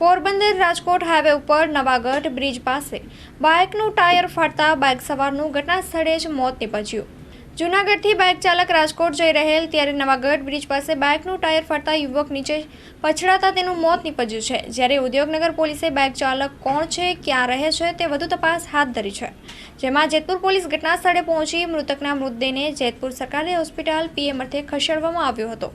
Porbandar Rajkot highway ઉપર Navagadh bridge પાસે બાઇકનું tyre ફાટતા bike સવારનું ઘટના સ્થળે જ મોત નિપજ્યું. જૂનાગઢથી બાઇક ચાલક રાજકોટ જઈ રહેલ ત્યારે નવાગઢ બ્રિજ પાસે બાઇકનું ટાયર ફાટતા યુવક નીચે પછડાતા તેનું મોત નીપજ્યું છે. જ્યારે ઉદ્યોગનગર પોલીસે બાઇક ચાલક કોણ છે, ક્યાં રહે છે તે વધુ તપાસ હાથ ધરી છે. જેમાં જેતપુર પોલીસ ઘટના સ્થળે પહોંચી મૃતકના મૃતદેહને જેતપુર સરકારી હોસ્પિટલ પીએમ અર્થે ખસેડવામાં આવ્યો હતો.